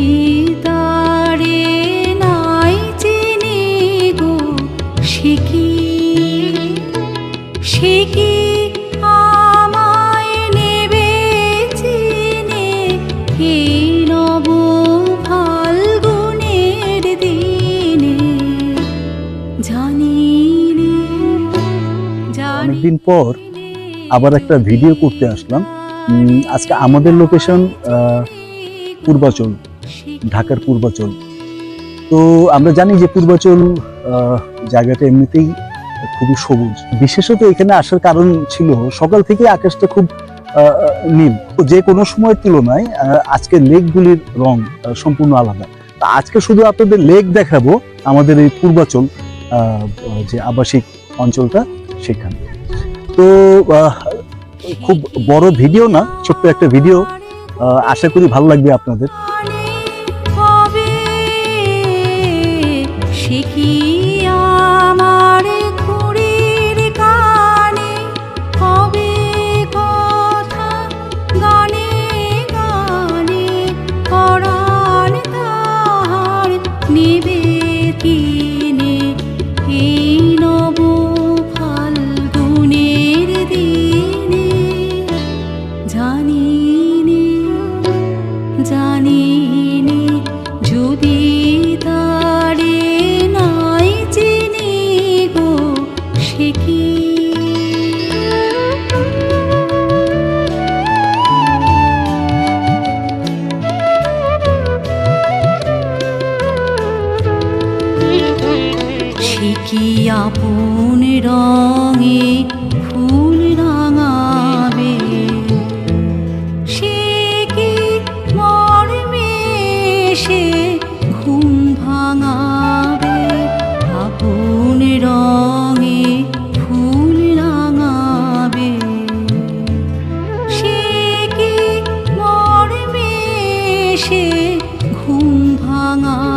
হৃদরে নাই সে কি? সে কি নেবে নব জানি পর আবার একটা ভিডিও করতে আসলাম। আজকে আমাদের লোকেশন পূর্বাচল। ঢাকার পূর্বাচল। তো আমরা জানি যে পূর্বাচল জায়গাটা এমনিতেই খুবই সবুজ। বিশেষত এখানে আসার কারণ ছিল, সকাল থেকে আকাশটা খুব নীল। যে কোনো সময়ের তুলনায় আজকে লেকগুলির রং সম্পূর্ণ আলাদা। তা আজকে শুধু আপনাদের লেক দেখাবো, আমাদের এই পূর্বাচল যে আবাসিক অঞ্চলটা সেখানে। তো খুব বড় ভিডিও না, ছোট্ট একটা ভিডিও আশা করি ভালো লাগবে আপনাদের। সে কি আপন রঙে ফুল রাঙাবে? সে কি মর্মে সে ঘুম ভাঙাবে? আপন রঙে 啊。